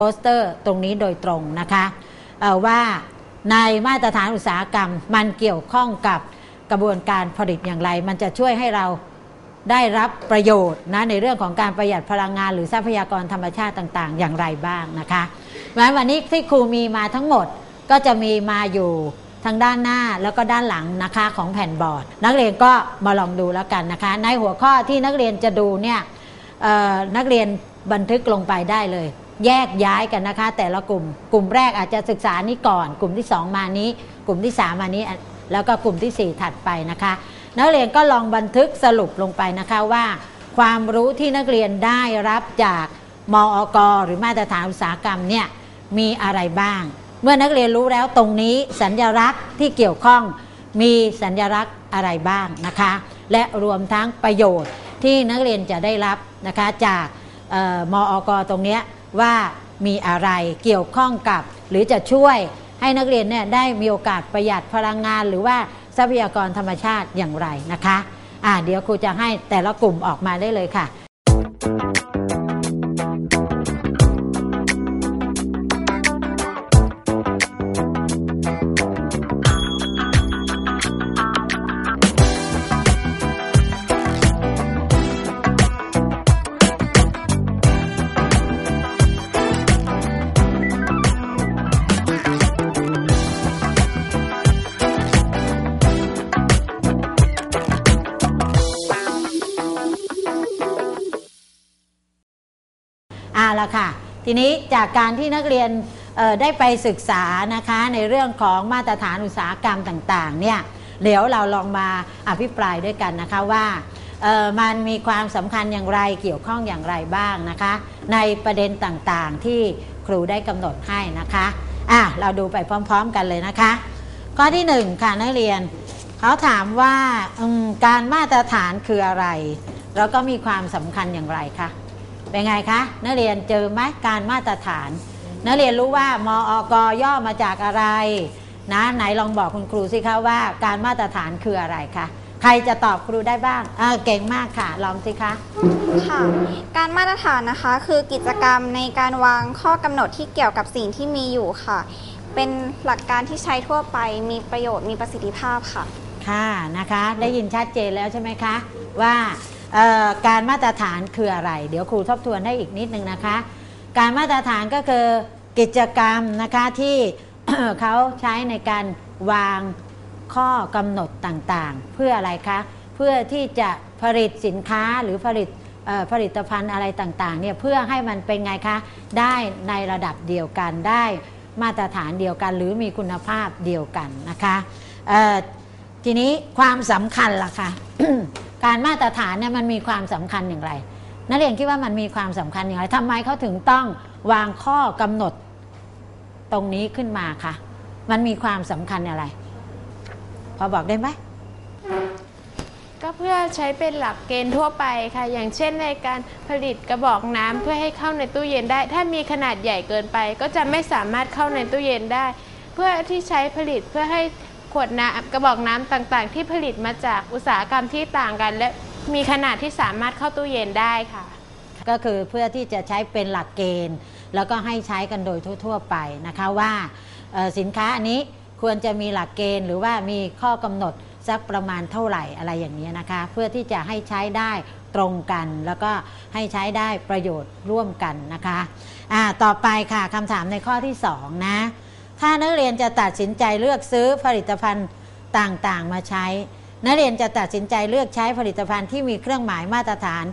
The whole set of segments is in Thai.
โปสเตอร์ตรงนี้โดยตรงนะคะว่าในมาตรฐานอุตสาหกรรม มันเกี่ยวข้องกับกระบวนการผลิตอย่างไร มันจะช่วยให้เราได้รับประโยชน์นะในเรื่องของการประหยัดพลังงาน หรือทรัพยากรธรรมชาติต่าง ๆ อย่างไรบ้างนะคะวันวันนี้ที่ครูมีมาทั้งหมดก็จะมีมาอยู่ทางด้านหน้าแล้วก็ด้านหลังนะคะของแผ่นบอร์ด นักเรียนก็มาลองดูแล้วกันนะคะ ในหัวข้อที่นักเรียนจะดูเนี่ยนักเรียนบันทึกลงไปได้เลย แยกย้ายกันนะคะ แต่ละกลุ่ม กลุ่มแรกอาจจะศึกษานี้ก่อน กลุ่มที่ 2 มานี้ กลุ่มที่ 3 มานี้ แล้วก็กลุ่มทีสี่4 ถัดไปนะคะ นักเรียนก็ลองบันทึกสรุปลงไปนะคะว่า ความรู้ที่นักเรียนได้รับจากมอกหรือมาตรฐานอุตสาหกรรมเนี่ยมีอะไรบ้าง เมื่อนักเรียนรู้แล้วตรงนี้สัญญลักษณ์ที่เกี่ยวข้องมีสัญญลักษณ์อะไรบ้างนะคะ และรวมทั้งประโยชน์ที่นักเรียนจะได้รับนะคะจากเอ่อมอกตรงเนี้ย ว่ามีอะไรเกี่ยวข้องกับ หรือจะช่วยให้นักเรียนเนี่ยได้มีโอกาสประหยัดพลังงาน หรือว่าทรัพยากรธรรมชาติอย่างไรนะคะอ่าเดี๋ยวครูจะให้แต่ละกลุ่มออกมาได้เลยค่ะ ค่ะ ทีนี้จากการที่นักเรียนได้ไปศึกษานะคะในเรื่องของมาตรฐานอุตสาหกรรมต่างๆเนี่ยเดี๋ยวเราลองมาอภิปรายด้วยกันนะคะว่ามันมีความสำคัญอย่างไรเกี่ยวข้องอย่างไรบ้างนะคะ ในประเด็นต่างๆที่ครูได้กำหนดให้นะคะอะเราดูไปพร้อม ๆ กันเลยนะคะ ข้อที่หนึ่งค่ะนักเรียน เขาถามว่าการมาตรฐานคืออะไร แล้วก็มีความสำคัญอย่างไรคะ เป็นไงคะ นักเรียนเจอไหมการมาตรฐาน นักเรียนรู้ว่ามอกย่อมาจากอะไรนะไหนลองบอกคุณครูสิคะว่า การมาตรฐานคืออะไรคะใครจะตอบครูได้บ้างเออเก่งมากค่ะ ลองสิคะ ค่ะ การมาตรฐานนะคะคือกิจกรรมในการวางข้อกำหนดที่เกี่ยวกับสิ่งที่มีอยู่ค่ะ เป็นหลักการที่ใช้ทั่วไปมีประโยชน์มีประสิทธิภาพค่ะ ค่ะนะคะ ได้ยินชัดเจนแล้วใช่ไหมคะ ว่าเอ่อ การมาตรฐานคืออะไร เดี๋ยวครูทบทวนให้อีกนิดนึงนะคะ การมาตรฐานก็คือกิจกรรมนะคะที่เขาใช้ในการวางข้อกำหนดต่างๆ เพื่ออะไรคะ เพื่อที่จะผลิตสินค้าหรือผลิตผลิตภัณฑ์อะไรต่างๆเนี่ยเพื่อให้มันเป็นไงคะได้ในระดับเดียวกันได้มาตรฐานเดียวกัน หรือมีคุณภาพเดียวกันนะคะทีนี้ความสำคัญล่ะคะ การมาตรฐานเนี่ยมันมีความสำคัญอย่างไร นักเรียนคิดว่ามันมีความสำคัญอย่างไรทำไมเขาถึงต้องวางข้อกำหนดตรงนี้ขึ้นมาคะมันมีความสำคัญอะไร พอบอกได้ไหมก็เพื่อใช้เป็นหลักเกณฑ์ทั่วไปค่ะ อย่างเช่นในการผลิตกระบอกน้ำเพื่อให้เข้าในตู้เย็นได้ ถ้ามีขนาดใหญ่เกินไป ก็จะไม่สามารถเข้าในตู้เย็นได้ เพื่อที่ใช้ผลิตเพื่อให้ วดน้ำกระบอกน้ำต่างๆ ที่ผลิตมาจากอุตสาหกรรมที่ต่างกัน และมีขนาดที่สามารถเข้าตู้เย็นได้ค่ะ ก็คือเพื่อที่จะใช้เป็นหลักเกณฑ์ แล้วก็ให้ใช้กันโดยทั่ว ๆ ไปนะคะว่าสินค้าอันนี้ควรจะมีหลักเกณฑ์ หรือว่ามีข้อกำหนดสักประมาณเท่าไหร่อะไรอย่างนี้นะคะ เพื่อที่จะให้ใช้ได้ตรงกัน แล้วก็ให้ใช้ได้ประโยชน์ร่วมกันนะคะต่อไปค่ะคำถามในข้อที่สองนะ ถ้านักเรียนจะตัดสินใจเลือกซื้อผลิตภัณฑ์ต่างๆ มาใช้ นักเรียนจะตัดสินใจเลือกใช้ผลิตภัณฑ์ที่มีเครื่องหมายมาตรฐาน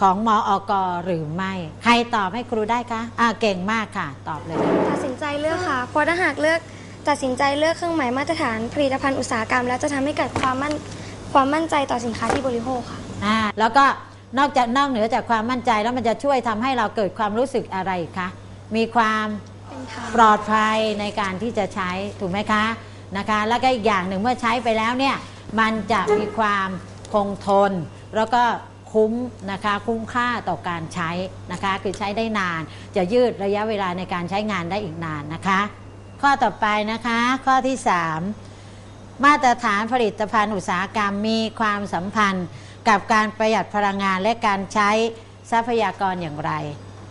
ของมออกหรือไม่ ใครตอบให้ครูได้คะอ่าเก่งมากค่ะ ตอบเลยตัดสินใจเลือกค่ะเพราะถ้าหากเลือกตัดสินใจเลือกเครื่องหมายมาตรฐานผลิตภัณฑ์อุตสาหกรรม แล้วจะทำให้เกิดความมั่นความมั่นใจต่อสินค้าที่บริโภคค่ะอ่าแล้วก็นอกจากนอกเหนือจากความมั่นใจแล้วมันจะช่วยทำให้เราเกิดความรู้สึกอะไรคะมีความ ปลอดภัยในการที่จะใช้ถูกไหมคะนะคะ แล้วก็อีกอย่างหนึ่งเมื่อใช้ไปแล้วเนี่ยมันจะมีความคงทน แล้วก็คุ้มนะคะคุ้มค่าต่อการใช้นะคะคือใช้ได้นาน จะยืดระยะเวลาในการใช้งานได้อีกนานนะคะ ข้อต่อไปนะคะข้อที่ 3 มาตรฐานผลิตภัณฑ์อุตสาหกรรมมีความสัมพันธ์กับการประหยัดพลังงานและการใช้ทรัพยากรอย่างไร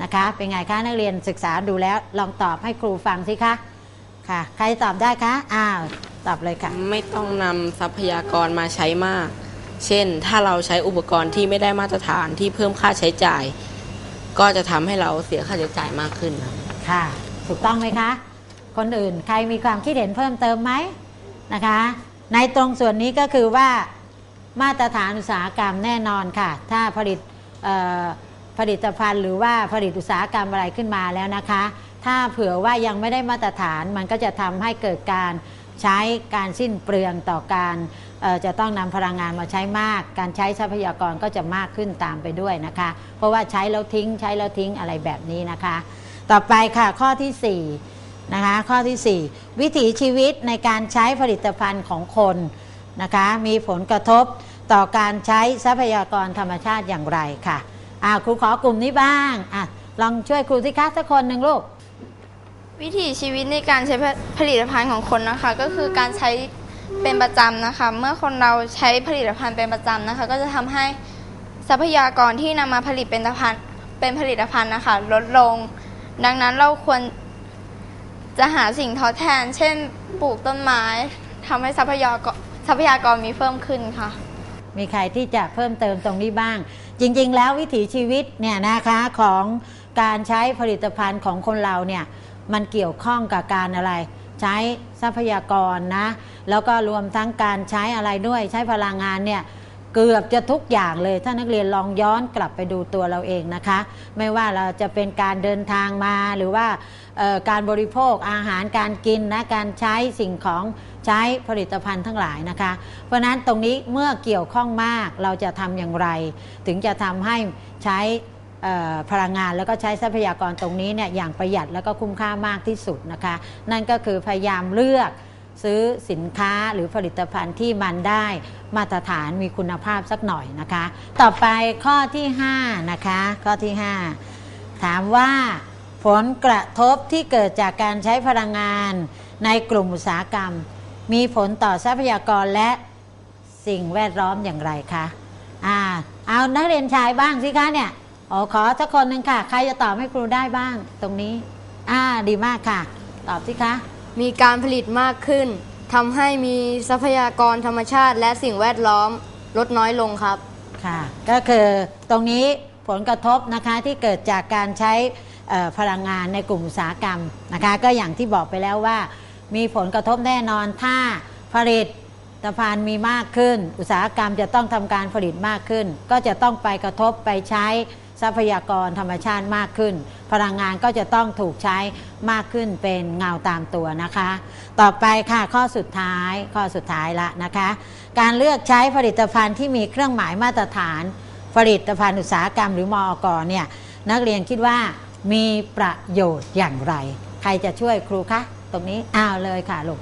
นะคะ เป็นไงคะนักเรียนศึกษาดูแล้วลองตอบให้ครูฟังสิคะค่ะ ใครตอบได้คะอ้าวตอบเลยค่ะ ไม่ต้องนำทรัพยากรมาใช้มาก เช่น ถ้าเราใช้อุปกรณ์ที่ไม่ได้มาตรฐานที่เพิ่มค่าใช้จ่าย ก็จะทำให้เราเสียค่าใช้จ่ายมากขึ้นครับ ค่ะ ถูกต้องไหมคะ คนอื่นใครมีความคิดเห็นเพิ่มเติมไหมนะคะ ในตรงส่วนนี้ก็คือว่ามาตรฐานอุตสาหกรรมแน่นอนค่ะ ถ้าผลิตเอ่อ ผลิตภัณฑ์หรือว่าผลิตอุตสาหกรรมอะไรขึ้นมาแล้วนะคะ ถ้าเผื่อว่ายังไม่ได้มาตรฐานมันก็จะทำให้เกิดการใช้การสิ้นเปลืองต่อการจะต้องนำพลังงานมาใช้มาก การใช้ทรัพยากรก็จะมากขึ้นตามไปด้วยนะคะ เพราะว่าใช้แล้วทิ้งใช้แล้วทิ้งอะไรแบบนี้นะคะ ต่อไปค่ะข้อที่4นะคะข้อทีสี่4 วิถีชีวิตในการใช้ผลิตภัณฑ์ของคนนะคะ มีผลกระทบต่อการใช้ทรัพยากรธรรมชาติอย่างไรค่ะ อ่าครูขอกลุ่มนี้บ้างอะลองช่วยครูสิคะสักคนหนึ่งลูก วิถีชีวิตในการใช้ผลิตภัณฑ์ของคนนะคะ ก็คือการใช้เป็นประจำนะคะ เมื่อคนเราใช้ผลิตภัณฑ์เป็นประจำนะคะ ก็จะทำให้ทรัพยากรที่นำมาผลิตเป็นผลิตภัณฑ์เป็นผลิตภัณฑ์นะคะ ลดลง ดังนั้นเราควรจะหาสิ่งทดแทน เช่น ปลูกต้นไม้ทำให้ทรัพยากรทรัพยากรมีเพิ่มขึ้นค่ะ มีใครที่จะเพิ่มเติมตรงนี้บ้าง จริง ๆ แล้ววิถีชีวิตเนี่ยนะคะของการใช้ผลิตภัณฑ์ของคนเราเนี่ยมันเกี่ยวข้องกับการอะไร ใช้ทรัพยากรนะ แล้วก็รวมทั้งการใช้อะไรด้วยใช้พลังงานเนี่ยเกือบจะทุกอย่างเลย ถ้านักเรียนลองย้อนกลับไปดูตัวเราเองนะคะ ไม่ว่าเราจะเป็นการเดินทางมาหรือว่าการบริโภคอาหารการกินนะการใช้สิ่งของ ใช้ผลิตภัณฑ์ทั้งหลายนะคะ เพราะฉะนั้นตรงนี้เมื่อเกี่ยวข้องมากเราจะทำอย่างไร ถึงจะทำให้ใช้พลังงานแล้วก็ใช้ทรัพยากรตรงนี้เนี่ยอย่างประหยัดแล้วก็คุ้มค่ามากที่สุดนะคะ นั่นก็คือพยายามเลือกซื้อสินค้าหรือผลิตภัณฑ์ที่มันได้มาตรฐานมีคุณภาพสักหน่อยนะคะ ต่อไปข้อที่ 5 นะคะ ข้อที่ 5 ถามว่าผลกระทบที่เกิดจากการใช้พลังงานในกลุ่มอุตสาหกรรม มีผลต่อทรัพยากรและสิ่งแวดล้อมอย่างไรคะอ่าเอานักเรียนชายบ้างสิคะเนี่ยอ๋อขอสักคนหนึ่งค่ะ ใครจะตอบให้ครูได้บ้าง ตรงนี้ อ่าดีมากค่ะ ตอบสิคะ มีการผลิตมากขึ้นทำให้มีทรัพยากรธรรมชาติ และสิ่งแวดล้อมลดน้อยลงครับ ค่ะ ก็คือตรงนี้ผลกระทบนะคะที่เกิดจากการใช้เอ่อพลังงานในกลุ่มอุตสาหกรรมนะคะ ก็อย่างที่บอกไปแล้วว่า มีผลกระทบแน่นอนถ้าผลิตภัณฑ์มีมากขึ้น อุตสาหกรรมจะต้องทำการผลิตมากขึ้น ก็จะต้องไปกระทบไปใช้ทรัพยากรธรรมชาติมากขึ้น พลังงานก็จะต้องถูกใช้มากขึ้นเป็นเงาตามตัวนะคะ ต่อไปค่ะข้อสุดท้ายข้อสุดท้ายละนะคะ การเลือกใช้ผลิตภัณฑ์ที่มีเครื่องหมายมาตรฐาน ผลิตภัณฑ์อุตสาหกรรมหรือมอกเนี่ยนักเรียนคิดว่ามีประโยชน์อย่างไร ใครจะช่วยครูคะ ตรงนี้อ้าวเลยค่ะลูก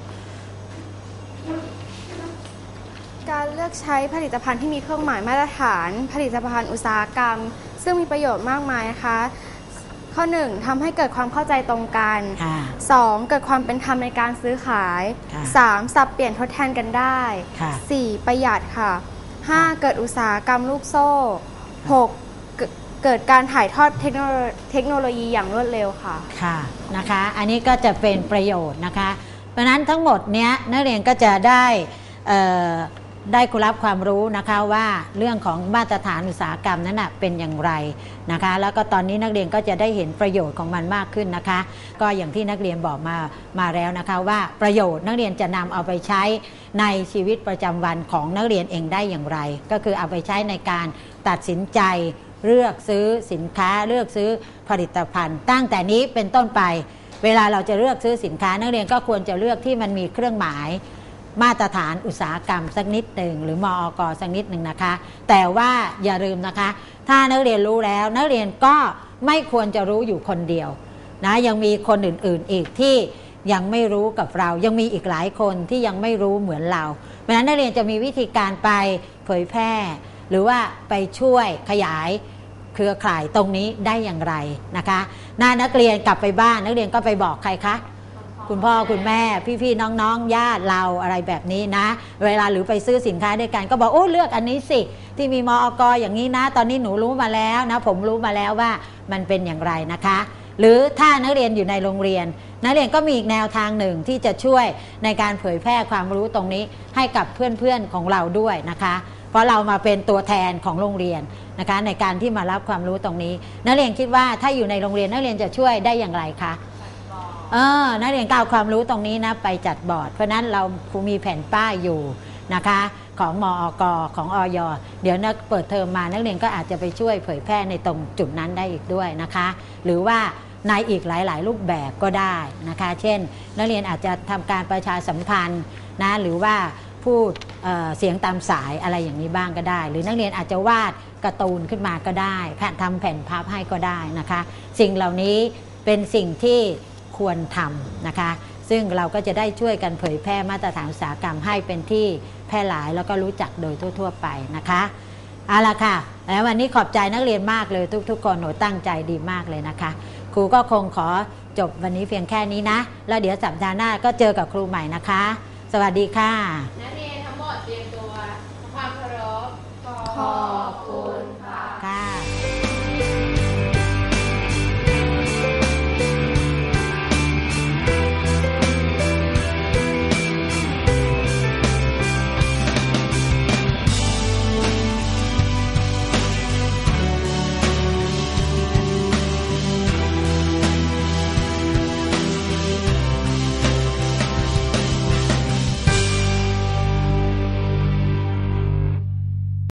การเลือกใช้ผลิตภัณฑ์ที่มีเครื่องหมายมาตรฐาน ผลิตภัณฑ์อุตสาหกรรม ซึ่งมีประโยชน์มากมายนะคะ ข้อ 1ทำให้เกิดความเข้าใจตรงกันค่ะ 2. เกิดความเป็นธรรมในการซื้อขายค่ะ 3. สับเปลี่ยนทดแทนกันได้ค่ะ 4. ประหยัดค่ะ 5. เกิดอุตสาหกรรมลูกโซ่ 6. เกิดการถ่ายทอดเทคโนโลเทคโนโลยีอย่างรวดเร็วค่ะ ค่ะนะคะ อันนี้ก็จะเป็นประโยชน์นะคะ เพราะนั้นทั้งหมดเนี้ยนักเรียนก็จะได้ได้รับความรู้นะคะว่าเรื่องของมาตรฐานอุตสาหกรรมนั้นนะเป็นอย่างไรนะคะ แล้วก็ตอนนี้นักเรียนก็จะได้เห็นประโยชน์ของมันมากขึ้นนะคะ ก็อย่างที่นักเรียนบอกมามาแล้วนะคะ ว่าประโยชน์นักเรียนจะนำเอาไปใช้ในชีวิตประจำวันของนักเรียนเองได้อย่างไร ก็คือเอาไปใช้ในการตัดสินใจ เลือกซื้อสินค้าเลือกซื้อผลิตภัณฑ์ ตั้งแต่นี้เป็นต้นไป เวลาเราจะเลือกซื้อสินค้า นักเรียนก็ควรจะเลือกที่มันมีเครื่องหมายมาตรฐานอุตสาหกรรมสักนิดหนึ่งหรือมออกสักนิดหนึ่งนะคะ แต่ว่าอย่าลืมนะคะ ถ้านักเรียนรู้แล้ว นักเรียนก็ไม่ควรจะรู้อยู่คนเดียวนะยังมีคนอื่นๆอีกที่ยังไม่รู้กับเรา ยังมีอีกหลายคนที่ยังไม่รู้เหมือนเราเพราะฉะนั้นนักเรียนจะมีวิธีการไปเผยแพร่ หรือว่าไปช่วยขยายเครือข่ายตรงนี้ได้อย่างไรนะคะ หน้านักเรียนกลับไปบ้านนักเรียนก็ไปบอกใครคะคุณพ่อคุณแม่พี่ๆน้องๆญาติเราอะไรแบบนี้นะ เวลาหรือไปซื้อสินค้าด้วยกัน ก็บอกโอ้เลือกอันนี้สิ ที่มีมอกอย่างนี้นะ ตอนนี้หนูรู้มาแล้วนะ ผมรู้มาแล้วว่ามันเป็นอย่างไรนะคะ หรือถ้านักเรียนอยู่ในโรงเรียน นักเรียนก็มีอีกแนวทางหนึ่งที่จะช่วยในการเผยแพร่ความรู้ตรงนี้ให้กับเพื่อนๆของเราด้วยนะคะ เพราะเรามาเป็นตัวแทนของโรงเรียนนะคะในการที่มารับความรู้ตรงนี้ นักเรียนคิดว่าถ้าอยู่ในโรงเรียนนักเรียนจะช่วยได้อย่างไรคะเออนักเรียนก็เอาความรู้ตรงนี้นะไปจัดบอร์ด เพราะฉะนั้นเราครูมีแผ่นป้ายอยู่นะคะของมอกของอย เดี๋ยวนักเปิดเทอมมานักเรียนก็อาจจะไปช่วยเผยแพร่ในตรงจุดนั้นได้อีกด้วยนะคะ หรือว่าในอีกหลาย ๆ รูปแบบก็ได้นะคะ เช่น นักเรียนอาจจะทำการประชาสัมพันธ์นะหรือว่า พูดเเสียงตามสายอะไรอย่างนี้บ้างก็ได้ หรือนักเรียนอาจจะวาดการ์ตูนขึ้นมาก็ได้ แผ่นทำแผ่นพับให้ก็ได้นะคะ สิ่งเหล่านี้เป็นสิ่งที่ควรทำนะคะ ซึ่งเราก็จะได้ช่วยกันเผยแพร่มาตรฐานอุตสาหกรรมให้เป็นที่แพร่หลายแล้วก็รู้จักโดยทั่ว ๆ ไปนะคะเอาละค่ะแล้ววันนี้ขอบใจนักเรียนมากเลยทุก ๆ คนหนูตั้งใจดีมากเลยนะคะ ครูก็คงขอจบวันนี้เพียงแค่นี้นะ แล้วเดี๋ยวสัปดาห์หน้าก็เจอกับครูใหม่นะคะ สวัสดีค่ะ นั